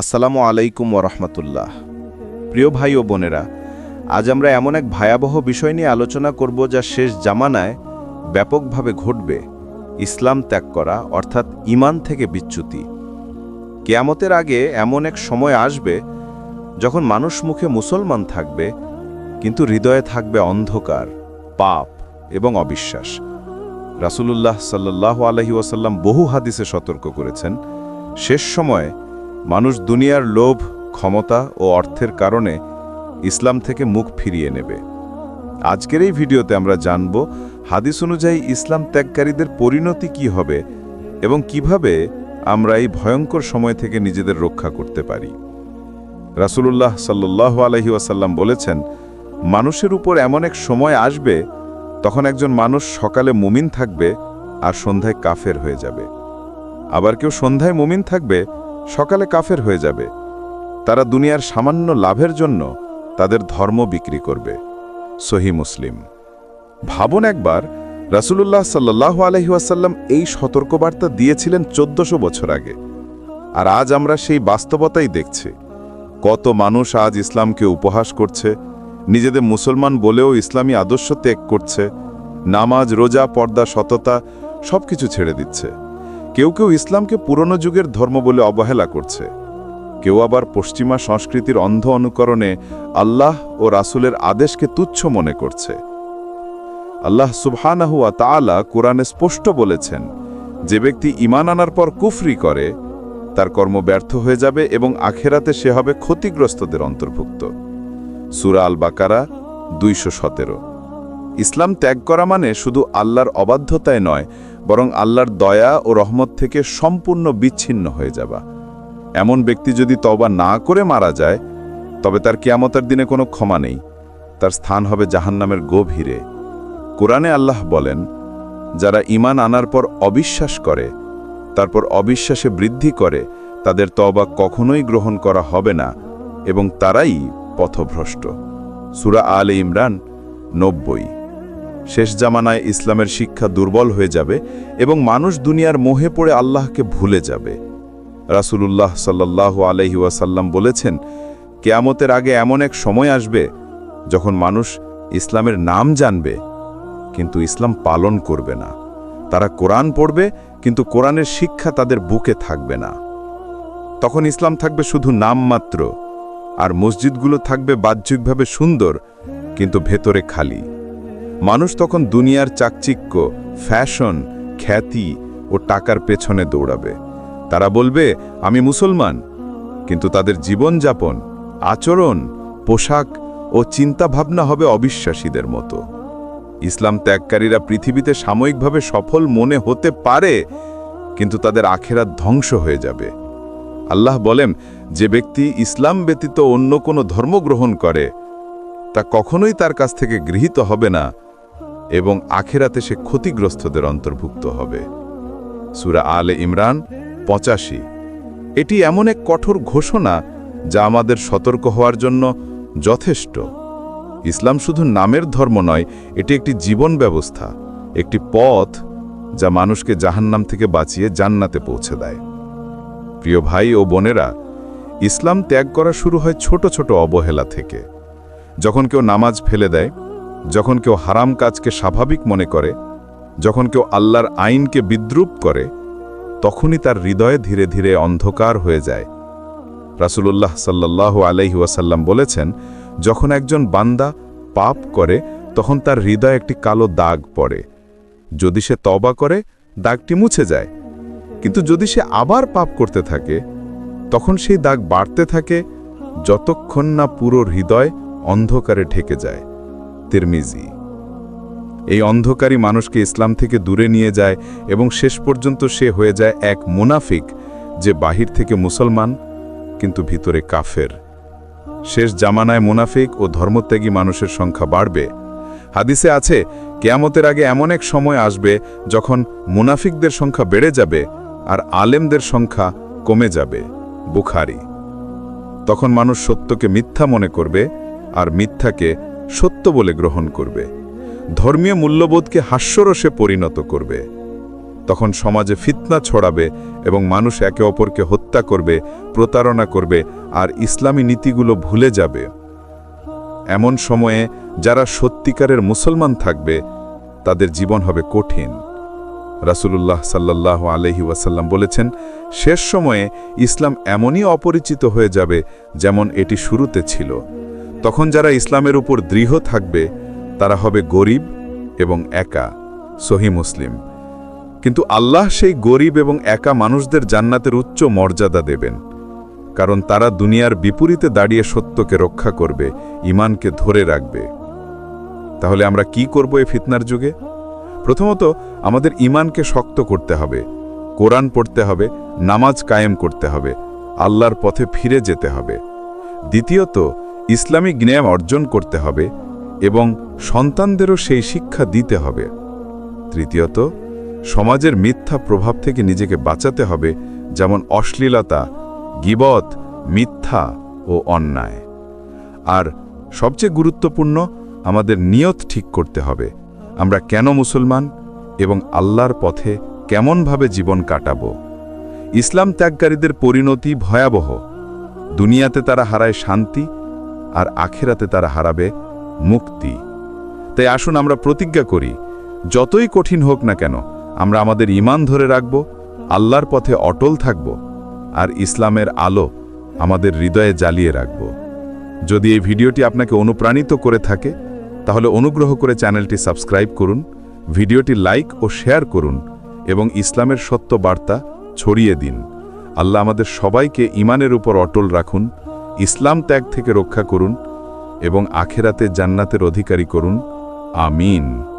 আসসালামু আলাইকুম ওরহমতুল্লাহ প্রিয় ভাই ও বোনেরা, আজ আমরা এমন এক ভয়াবহ বিষয় নিয়ে আলোচনা করব যা শেষ জামানায় ব্যাপকভাবে ঘটবে, ইসলাম ত্যাগ করা, অর্থাৎ ইমান থেকে বিচ্যুতি। কেয়ামতের আগে এমন এক সময় আসবে যখন মানুষ মুখে মুসলমান থাকবে, কিন্তু হৃদয়ে থাকবে অন্ধকার, পাপ এবং অবিশ্বাস। রাসূলুল্লাহ সাল্লাহ আলহি ওয়াসাল্লাম বহু হাদিসে সতর্ক করেছেন, শেষ সময়ে মানুষ দুনিয়ার লোভ, ক্ষমতা ও অর্থের কারণে ইসলাম থেকে মুখ ফিরিয়ে নেবে। আজকের এই ভিডিওতে আমরা জানব হাদিস অনুযায়ী ইসলাম ত্যাগকারীদের পরিণতি কি হবে এবং কীভাবে আমরা এই ভয়ঙ্কর সময় থেকে নিজেদের রক্ষা করতে পারি। রাসূলুল্লাহ সাল্লাহ আলহি ওয়াসাল্লাম বলেছেন, মানুষের উপর এমন এক সময় আসবে, তখন একজন মানুষ সকালে মুমিন থাকবে আর সন্ধ্যায় কাফের হয়ে যাবে। আবার কেউ সন্ধ্যায় মুমিন থাকবে সকালে কাফের হয়ে যাবে। তারা দুনিয়ার সামান্য লাভের জন্য তাদের ধর্ম বিক্রি করবে। সহি মুসলিম। ভাবুন একবার, রাসূলুল্লাহ সাল্লাহ আলহিউসাল্লাম এই সতর্কবার্তা দিয়েছিলেন চোদ্দশো বছর আগে। আর আজ আমরা সেই বাস্তবতাই দেখছি। কত মানুষ আজ ইসলামকে উপহাস করছে, নিজেদের মুসলমান বলেও ইসলামী আদর্শ ত্যাগ করছে, নামাজ, রোজা, পর্দা, সততা সবকিছু ছেড়ে দিচ্ছে। কেউ কেউ ইসলামকে পুরনো যুগের ধর্ম বলে অবহেলা করছে। কেউ আবার পশ্চিমা সংস্কৃতির অন্ধ অনুকরণে আল্লাহ ও রাসূলের আদেশকে তুচ্ছ মনে করছে। আল্লাহ সুবহানাহুয়া তাআলা কোরআনে স্পষ্ট বলেছেন, যে ব্যক্তি ইমান আনার পর কুফরি করে, তার কর্ম ব্যর্থ হয়ে যাবে এবং আখেরাতে সে হবে ক্ষতিগ্রস্তদের অন্তর্ভুক্ত। সুরা আল বাকারা দুইশো সতেরো। ইসলাম ত্যাগ করা মানে শুধু আল্লাহর অবাধ্যতায় নয় বরং আল্লাহর দয়া ও রহমত থেকে সম্পূর্ণ বিচ্ছিন্ন হয়ে যাবা। এমন ব্যক্তি যদি তবা না করে মারা যায়, তবে তার কিয়ামতের দিনে কোনো ক্ষমা নেই। তার স্থান হবে জাহান্নামের গভীরে। কোরআনে আল্লাহ বলেন, যারা ইমান আনার পর অবিশ্বাস করে, তারপর অবিশ্বাসে বৃদ্ধি করে, তাদের তবা কখনোই গ্রহণ করা হবে না এবং তারাই পথভ্রষ্ট। সুরা আলে ইমরান নব্বই। শেষ জামানায় ইসলামের শিক্ষা দুর্বল হয়ে যাবে এবং মানুষ দুনিয়ার মোহে পড়ে আল্লাহকে ভুলে যাবে। রাসূলুল্লাহ সাল্লাহ আলহি ওয়াসাল্লাম বলেছেন, কেয়ামতের আগে এমন এক সময় আসবে যখন মানুষ ইসলামের নাম জানবে, কিন্তু ইসলাম পালন করবে না। তারা কোরআন পড়বে, কিন্তু কোরআনের শিক্ষা তাদের বুকে থাকবে না। তখন ইসলাম থাকবে শুধু নামমাত্র আর মসজিদগুলো থাকবে বাহ্যিকভাবে সুন্দর, কিন্তু ভেতরে খালি। মানুষ তখন দুনিয়ার চাকচিক্য, ফ্যাশন, খ্যাতি ও টাকার পেছনে দৌড়াবে। তারা বলবে, আমি মুসলমান। কিন্তু তাদের জীবনযাপন, আচরণ, পোশাক ও চিন্তাভাবনা হবে অবিশ্বাসীদের মতো। ইসলাম ত্যাগকারীরা পৃথিবীতে সাময়িকভাবে সফল মনে হতে পারে, কিন্তু তাদের আখেরা ধ্বংস হয়ে যাবে। আল্লাহ বলেন, যে ব্যক্তি ইসলাম ব্যতীত অন্য কোনো ধর্ম গ্রহণ করে, তা কখনোই তার কাছ থেকে গৃহীত হবে না। এবং আখেরাতে সে ক্ষতিগ্রস্তদের অন্তর্ভুক্ত হবে। সুরা আলে ইমরান, পঁচাশি। এটি এমন এক কঠোর ঘোষণা যা আমাদের সতর্ক হওয়ার জন্য যথেষ্ট। ইসলাম শুধু নামের ধর্ম নয়, এটি একটি জীবন ব্যবস্থা, একটি পথ যা মানুষকে জাহান্নাম থেকে বাঁচিয়ে জান্নাতে পৌঁছে দেয়। প্রিয় ভাই ও বোনেরা, ইসলাম ত্যাগ করা শুরু হয় ছোট ছোট অবহেলা থেকে। যখন কেউ নামাজ ফেলে দেয় যখন কেউ হারাম কাজকে স্বাভাবিক মনে করে, যখন কেউ আল্লাহর আইনকে বিদ্রুপ করে, তখনই তার হৃদয়ে ধীরে ধীরে অন্ধকার হয়ে যায়। রাসূলুল্লাহ সাল্লাহ আলাইহি বলেছেন, যখন একজন বান্দা পাপ করে, তখন তার হৃদয়ে একটি কালো দাগ পড়ে। যদি সে তবা করে, দাগটি মুছে যায়। কিন্তু যদি সে আবার পাপ করতে থাকে, তখন সেই দাগ বাড়তে থাকে, যতক্ষণ না পুরো হৃদয় অন্ধকারে ঢেকে যায়। তিরমিজি। এই অন্ধকারী মানুষকে ইসলাম থেকে দূরে নিয়ে যায় এবং শেষ পর্যন্ত সে হয়ে যায় এক মুনাফিক যে বাহির থেকে মুসলমান, কিন্তু ভিতরে কাফের। শেষ জামানায় মুনাফিক ও ধর্মত্যাগী মানুষের সংখ্যা বাড়বে। হাদিসে আছে, কেয়ামতের আগে এমন এক সময় আসবে যখন মুনাফিকদের সংখ্যা বেড়ে যাবে আর আলেমদের সংখ্যা কমে যাবে। বুখারি। তখন মানুষ সত্যকে মিথ্যা মনে করবে আর মিথ্যাকে সত্য বলে গ্রহণ করবে। ধর্মীয় মূল্যবোধকে হাস্যরসে পরিণত করবে। তখন সমাজে ফিতনা ছড়াবে এবং মানুষ একে অপরকে হত্যা করবে, প্রতারণা করবে আর ইসলামী নীতিগুলো ভুলে যাবে। এমন সময়ে যারা সত্যিকারের মুসলমান থাকবে, তাদের জীবন হবে কঠিন। রাসূলুল্লাহ সাল্লাহ আলহি ওয়াসাল্লাম বলেছেন, শেষ সময়ে ইসলাম এমনই অপরিচিত হয়ে যাবে যেমন এটি শুরুতে ছিল। তখন যারা ইসলামের উপর দৃঢ় থাকবে, তারা হবে গরিব এবং একা, সহি মুসলিম। কিন্তু আল্লাহ সেই গরিব এবং একা মানুষদের জান্নাতের উচ্চ মর্যাদা দেবেন, কারণ তারা দুনিয়ার বিপরীতে দাঁড়িয়ে সত্যকে রক্ষা করবে ইমানকে ধরে রাখবে। তাহলে আমরা কি করব এই ফিতনার যুগে? প্রথমত, আমাদের ইমানকে শক্ত করতে হবে, কোরআন পড়তে হবে, নামাজ কায়েম করতে হবে, আল্লাহর পথে ফিরে যেতে হবে। দ্বিতীয়ত ইসলামিক জ্ঞান অর্জন করতে হবে এবং সন্তানদেরও সেই শিক্ষা দিতে হবে। তৃতীয়ত, সমাজের মিথ্যা প্রভাব থেকে নিজেকে বাঁচাতে হবে, যেমন অশ্লীলতা, গিবত, মিথ্যা ও অন্যায়। আর সবচেয়ে গুরুত্বপূর্ণ, আমাদের নিয়ত ঠিক করতে হবে, আমরা কেন মুসলমান এবং আল্লাহর পথে কেমনভাবে জীবন কাটাবো। ইসলাম ত্যাগকারীদের পরিণতি ভয়াবহ। দুনিয়াতে তারা হারায় শান্তি আর আখেরাতে তারা হারাবে মুক্তি। তাই আসুন আমরা প্রতিজ্ঞা করি, যতই কঠিন হোক না কেন, আমরা আমাদের ইমান ধরে রাখব, আল্লাহর পথে অটল থাকব, আর ইসলামের আলো আমাদের হৃদয়ে জ্বালিয়ে রাখব। যদি এই ভিডিওটি আপনাকে অনুপ্রাণিত করে থাকে, তাহলে অনুগ্রহ করে চ্যানেলটি সাবস্ক্রাইব করুন, ভিডিওটি লাইক ও শেয়ার করুন, এবং ইসলামের সত্য বার্তা ছড়িয়ে দিন। আল্লাহ আমাদের সবাইকে ইমানের উপর অটল রাখুন ইসলাম ত্যাগ থেকে রক্ষা করুন এবং আখেরাতে জান্নাতের অধিকারী করুন। আমিন।